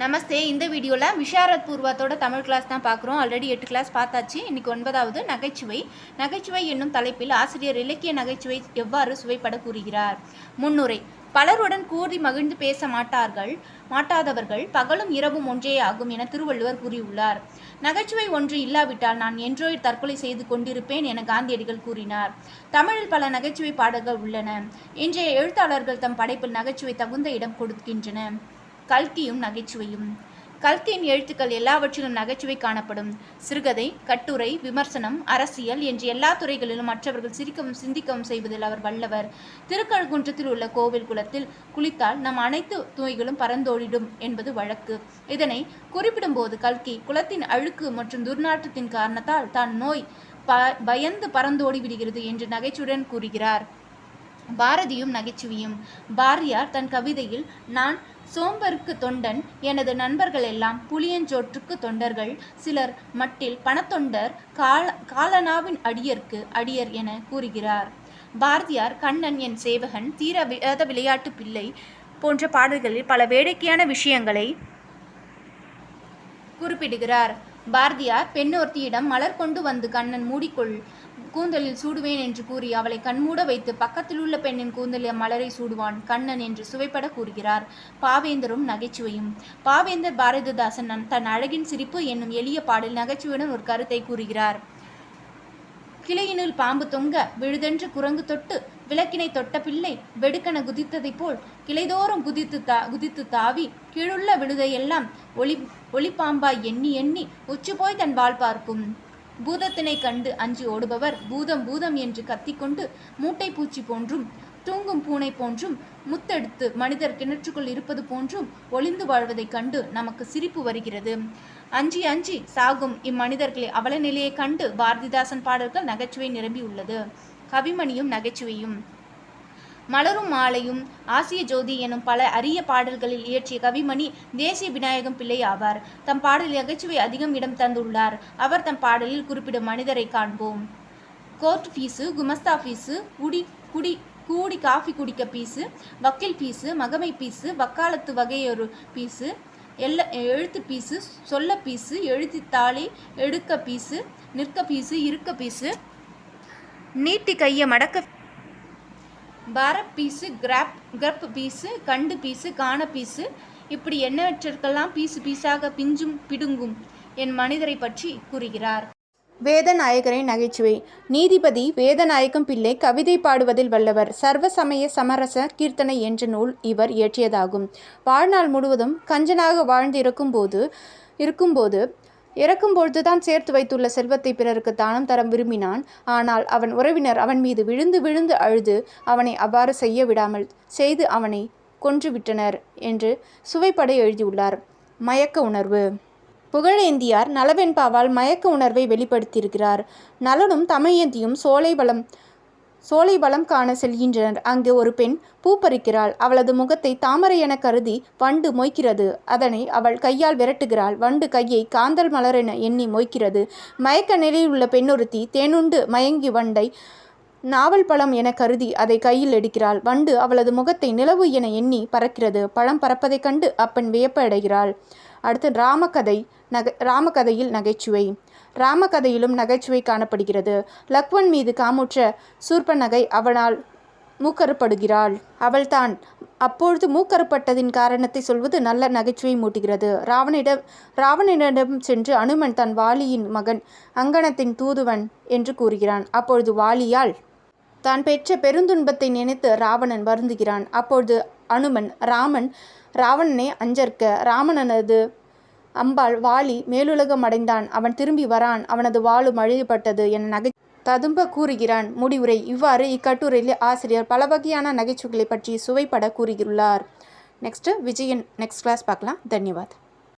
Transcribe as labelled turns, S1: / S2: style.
S1: நமஸ்தே. இந்த வீடியோவில் விஷாரத் பூர்வத்தோட தமிழ் கிளாஸ் தான் பார்க்குறோம் ஆல்ரெடி எட்டு கிளாஸ் பார்த்தாச்சு. இன்னைக்கு ஒன்பதாவது நகைச்சுவை. நகைச்சுவை என்னும் தலைப்பில் ஆசிரியர் இலக்கிய நகைச்சுவை எவ்வாறு சுவைப்பட கூறுகிறார்? முன்னுரை. பலருடன் கூறி மகிழ்ந்து பேச மாட்டார்கள் மாட்டாதவர்கள் பகலும் இரவும் ஒன்றே ஆகும் என திருவள்ளுவர் கூறியுள்ளார். நகைச்சுவை ஒன்று இல்லாவிட்டால் நான் என்றோ தற்கொலை செய்து கொண்டிருப்பேன் என காந்தியடிகள் கூறினார். தமிழில் பல நகைச்சுவை பாடல்கள் உள்ளன. இன்றைய எழுத்தாளர்கள் தம் படைப்பில் நகைச்சுவை தகுந்த இடம் கொடுக்கின்றன. கல்கியும் நகைச்சுவையும். கல்கியின் எழுத்துக்கள் எல்லாவற்றிலும் நகைச்சுவை காணப்படும். சிறுகதை கட்டுரை விமர்சனம் அரசியல் என்று எல்லா துறைகளிலும் மற்றவர்கள் சிரிக்கவும் சிந்திக்கவும் செய்வதில் அவர் வல்லவர். திருக்கழுகுன்றத்தில் உள்ள கோவில் குளத்தில் குளித்தால் நம் அனைத்து நோய்களும் பறந்தோடிடும் என்பது வழக்கு. இதனை குறிப்பிடும்போது கல்கி குளத்தின் அழுக்கு மற்றும் துர்நாற்றத்தின் காரணத்தால் தான் நோய் ப பயந்து பறந்தோடி விடுகிறது என்று நகைச்சுடன் கூறுகிறார். பாரதியும் நகைச்சுவையும். பாரதியார் தன் கவிதையில் நான் சோம்பருக்கு தொண்டன் எனது நண்பர்கள் எல்லாம் புளியஞ்சோற்றுக்கு தொண்டர்கள். சிலர் மட்டில் பணத்தொண்டர் கால காலனாவின் அடியர்க்கு அடியர் என கூறுகிறார். பாரதியார் கண்ணன் என் சேவகன் தீர வியாத விளையாட்டு பிள்ளை போன்ற பாடல்களில் பல வேடிக்கையான விஷயங்களை குறிப்பிடுகிறார். பாரதியார் பெண்ணொருத்தியிடம் மலர் கொண்டு வந்து கண்ணன் மூடிக்கொள். கூந்தலில் சூடுவேன் என்று கூறி அவளை கண்மூட வைத்து பக்கத்தில் உள்ள பெண்ணின் கூந்தலில் மலரை சூடுவான். கண்ணன் என்று சுவைப்பட கூறுகிறார். பாவேந்தரும் நகைச்சுவையும். பாவேந்தர் பாரதிதாசன் தன் அழகின் சிரிப்பு என்னும் எளிய பாடல் நகைச்சுவையுடன் ஒரு கருத்தை கூறுகிறார். கிளையினுள் பாம்பு தொங்க விழுதென்று குரங்கு தொட்டு விளக்கினை தொட்ட பிள்ளை வெடுக்கென குதித்ததைப் போல் கிளைதோறும் குதித்து தா குதித்து தாவி கீழுள்ள விழுதையெல்லாம் ஒளி ஒளிப்பாம்பாய் எண்ணி எண்ணி உச்சி போய் தன் வாழ் பார்க்கும். பூதத்தினை கண்டு அஞ்சி ஓடுபவர் பூதம் பூதம் என்று கத்திக்கொண்டு மூட்டை பூச்சி போன்றும் தூங்கும் பூனை போன்றும் முத்தெடுத்து மனிதர் கிணற்றுக்குள் இருப்பது போன்றும் ஒளிந்து வாழ்வதைக் கண்டு நமக்கு சிரிப்பு வருகிறது. அஞ்சி அஞ்சி சாகும் இம்மனிதர்களை அவல நிலையை கண்டு பாரதிதாசன் பாடல்கள் நகைச்சுவை நிரம்பியுள்ளது. கவிமணியும் நகைச்சுவையும். மலரும் மாலையும் ஆசிய ஜோதி எனும் பல அரிய பாடல்களில் இயற்றிய கவிமணி தேசிய விநாயகம் பிள்ளை ஆவார். தம் பாடலில் நகைச்சுவை அதிகம் இடம் தந்துள்ளார். அவர் தம் பாடலில் குறிப்பிடும் மனிதரை காண்போம். கோர்ட் ஃபீஸு குமஸ்தா ஃபீஸு குடி குடி கூடி காஃபி குடிக்க பீஸு வக்கீல் பீஸு மகமை பீஸு வக்காலத்து வகையொரு பீஸு எல்ல எழுத்து பீஸு சொல்ல பீஸு எழுத்தித்தாளி எடுக்க பீஸு நிற்க பீஸு இருக்க பீஸு நீட்டி கையை மடக்க வர பீஸு கிராப் கிரப் பீஸு கண்டு பீஸு காண பீஸு இப்படி எண்ணற்றற்கெல்லாம் பீஸு பீஸாக பிஞ்சும் பிடுங்கும் என் மனிதரை பற்றி கூறுகிறார்.
S2: வேதநாயகரின் நகைச்சுவை. நீதிபதி வேதநாயகம் பிள்ளை கவிதை பாடுவதில் வல்லவர். சர்வசமய சமரச கீர்த்தனை என்ற நூல் இவர் இயற்றியதாகும். வாழ்நாள் முழுவதும் கஞ்சனாக வாழ்ந்து இருக்கும்போது இருக்கும்போது இறக்கும்பொழுது தான் சேர்த்து வைத்துள்ள செல்வத்தை பிறருக்கு தானம் தர விரும்பினான். ஆனால் அவன் உறவினர் அவன் மீது விழுந்து விழுந்து அழுது அவனை அவ்வாறு செய்ய விடாமல் செய்து அவனை கொன்றுவிட்டனர் என்று சுவைப்படை எழுதியுள்ளார். மயக்க உணர்வு. புகழேந்தியார் நலவெண்பாவால் மயக்க உணர்வை வெளிப்படுத்தியிருக்கிறார். நலனும் தமயந்தியும் சோலை வளம் சோலை வளம் காண செல்கின்றனர். அங்கு ஒரு பெண் பூ பறிக்கிறாள். அவளது முகத்தை தாமரை என கருதி வண்டு மொய்க்கிறது. அதனை அவள் கையால் விரட்டுகிறாள். வண்டு கையை காந்தல் மலர் என எண்ணி மொய்க்கிறது. மயக்க நிலையில் உள்ள பெண்ணொருத்தி தேனுண்டு மயங்கி வண்டை நாவல் பழம் என கருதி அதை கையில் எடுக்கிறாள். வண்டு அவளது முகத்தை நிலவு என எண்ணி பறக்கிறது. பழம் பறப்பதைக் கண்டு அப்பெண் வியப்பு அடைகிறாள் அடுத்து ராமகதை நகை ராமகதையில் நகைச்சுவை. ராமகதையிலும் நகைச்சுவை காணப்படுகிறது. லக்வன் மீது காமுற்ற சூர்பநகை அவனால் மூக்கறுப்படுகிறாள். அவள்தான். அப்பொழுது மூக்கறுப்பட்டதின் காரணத்தை சொல்வது நல்ல நகைச்சுவை மூட்டுகிறது. ராவணிடம் ராவணனிடம் சென்று அனுமன் தன் வாலியின் மகன் அங்கனத்தின் தூதுவன் என்று கூறுகிறான். அப்பொழுது வாலியால் தான் பெற்ற பெருந்துன்பத்தை நினைத்து ராவணன் வருந்துகிறான். அப்பொழுது அனுமன் ராமன் ராவணனை அஞ்சற்க. ராவணனது அம்பாள் வாலி மேலுலகம் அடைந்தான். அவன் திரும்பி வரான். அவனது வாளும் அழியப்பட்டது என நகை ததும்ப கூறுகிறான். முடிவுரை. இவ்வாறு இக்கட்டுரையில் ஆசிரியர் பல வகையான நகைச்சுவைகளை பற்றி சுவைப்பட கூறுகிறார். நெக்ஸ்ட்டு விஜயன் நெக்ஸ்ட் கிளாஸ் பார்க்கலாம். தன்யவாத்.